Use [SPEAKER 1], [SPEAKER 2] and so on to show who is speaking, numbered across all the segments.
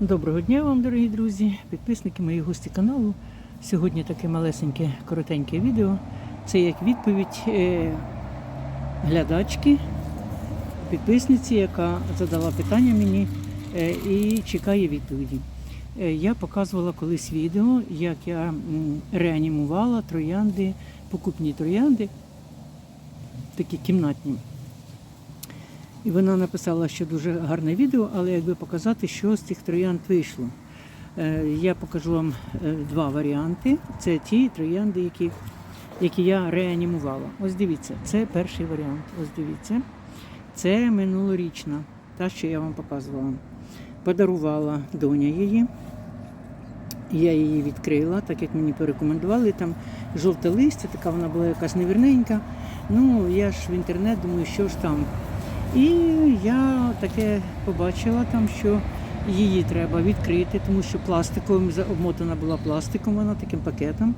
[SPEAKER 1] Доброго дня вам, дорогі друзі, підписники мої гості каналу. Сьогодні таке малесеньке, коротеньке відео. Це як відповідь е, глядачки, підписниці, яка задала питання мені е, і чекає відповіді. Е, я показувала колись відео, як я реанімувала троянди, покупні троянди, такі кімнатні. І вона написала, що дуже гарне відео, але якби показати, що з цих троянд вийшло. Е, Я покажу вам е, два варіанти. Це ті троянди, які, які я реанімувала. Ось дивіться, це перший варіант. Ось дивіться. Це минулорічна, та, що я вам показувала. Подарувала доня її. Я її відкрила, так як мені порекомендували. Там жовте листя, така вона була якась невірненька. Ну, я ж в інтернет думаю, що ж там. І я таке побачила там, що її треба відкрити, тому що пластиковим обмотана була пластиком, вона таким пакетом.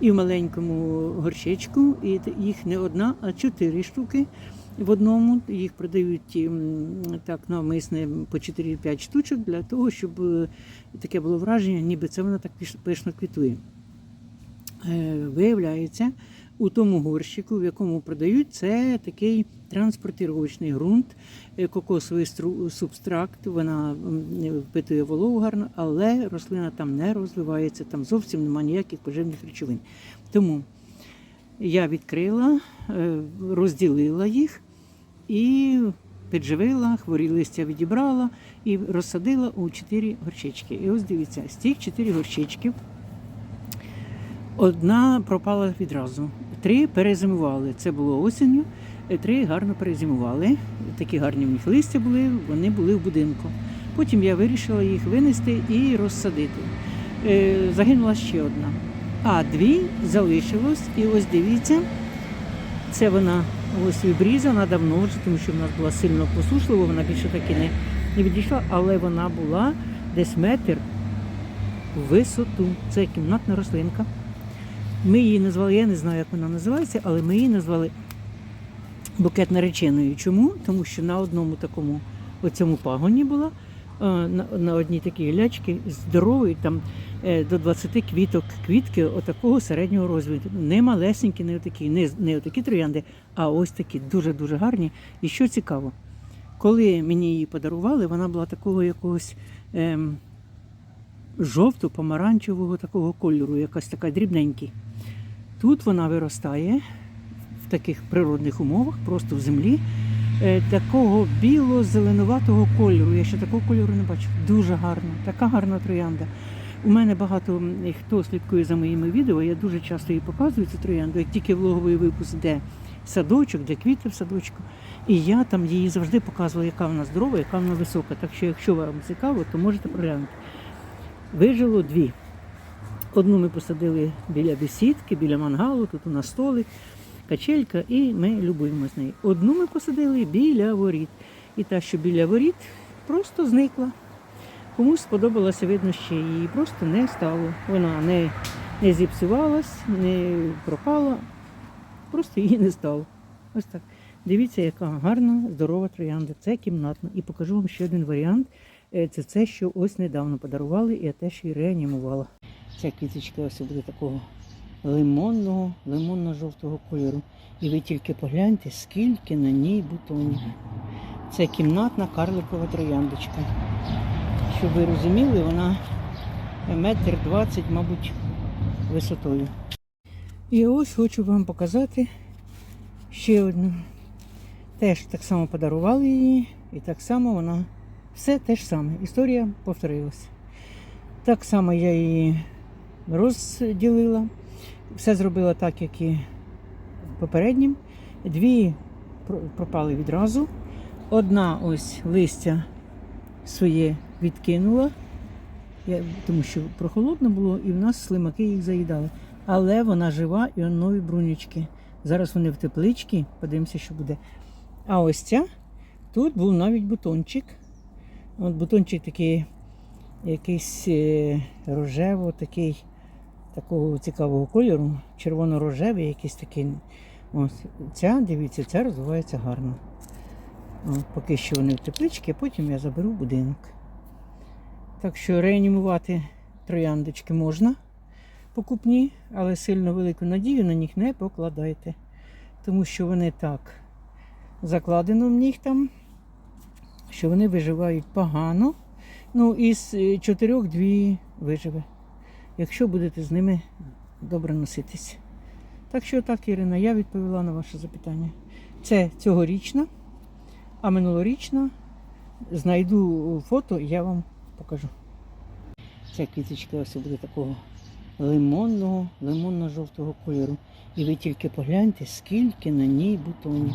[SPEAKER 1] І в маленькому горщичку, і їх не одна, а чотири штуки в одному. Їх продають так навмисне по 4-5 штучок для того, щоб е, таке було враження, ніби це вона так пишно квітує. Е, Виявляється, у тому горщику, в якому продають, це такий транспортировочний ґрунт, е, кокосовий субстракт. Вона м, впитує вологу гарно, але рослина там не розвивається, там зовсім немає ніяких поживних речовин. Тому я відкрила, е, розділила їх і підживила, хворі листя відібрала і розсадила у чотири горщички. І ось дивіться, з цих чотири горщичків Одна пропала відразу. Три перезимували. Це було осінню. е, Три гарно перезимували. Такі гарні в них листя були, вони були в будинку. Потім я вирішила їх винести і розсадити. Е, Загинула ще одна. А дві залишилось. І ось дивіться, це вона ось обрізана давно вже, тому що в нас була сильно посушлива, вона більше таки не, не відійшла, але вона була десь метр висоту. Це кімнатна рослинка. Ми її назвали, я не знаю, як вона називається, але ми її назвали букет нареченою. Чому? Тому що на одному такому оцьому пагоні була, е, на, на одній такій лячці здорової, там е, до 20 квіток, квітки отакого середнього розміру. Не малесенькі, не отакі, не, не отакі троянди, а ось такі дуже-дуже гарні. І що цікаво, коли мені її подарували, вона була такого якогось. Ем, жовто-помаранчевого такого кольору, якась така дрібненький. Тут вона виростає в таких природних умовах, просто в землі, е, такого біло-зеленуватого кольору. Я ще такого кольору не бачу. Дуже гарна, така гарна троянда. У мене багато хто слідкує за моїми відео, я дуже часто її показую цю троянду, як тільки влоговий випуск, де садочок, де квіти в садочку. І я там її завжди показувала, яка вона здорова, яка вона висока. Так що, якщо вам цікаво, то можете проглянути. Вижило дві. Одну ми посадили біля бесідки, біля мангалу, тут у нас столик, качелька, і ми любуємося нею. Одну ми посадили біля воріт. І та, що біля воріт, просто зникла. Комусь сподобалося, видно, ще її просто не стало. Вона не, не зіпсувалась, не пропала, просто її не стало. Ось так. Дивіться, яка гарна, здорова троянда. Це кімнатна. І покажу вам ще один варіант. Е, Це це, що ось недавно подарували, і я те, що і реанімувала. Ця квіточка ось буде такого лимонного, лимонно-жовтого кольору. І ви тільки погляньте, скільки на ній бутонів. Це кімнатна карликова трояндочка. Щоб ви розуміли, вона метр двадцять, мабуть, висотою. І ось хочу вам показати ще одну. Теж так само подарували її, і так само вона все те ж саме. Історія повторилась. Так само я її розділила. Все зробила так, як і попереднім. Дві пропали відразу. Одна ось листя своє відкинула, тому що прохолодно було, і в нас слимаки їх заїдали. Але вона жива і нові брунючки. Зараз вони в тепличці, подивимося, що буде. А ось ця, тут був навіть бутончик. От бутончик такий якийсь е, рожево, такий, такого цікавого кольору, червоно-рожевий, якийсь такий. Ось ця, дивіться, ця розвивається гарно. От, поки що вони в а потім я заберу будинок. Так що реанімувати трояндочки можна покупні, але сильно велику надію на них не покладайте. Тому що вони так закладено в них там, що вони виживають погано. Ну, із е, чотирьох дві виживе, якщо будете з ними добре носитись. Так що так, Ірина, я відповіла на ваше запитання. Це цьогорічна, а минулорічна знайду фото, я вам покажу. Ця квіточка ось буде такого лимонного, лимонно-жовтого кольору. І ви тільки погляньте, скільки на ній бутонів.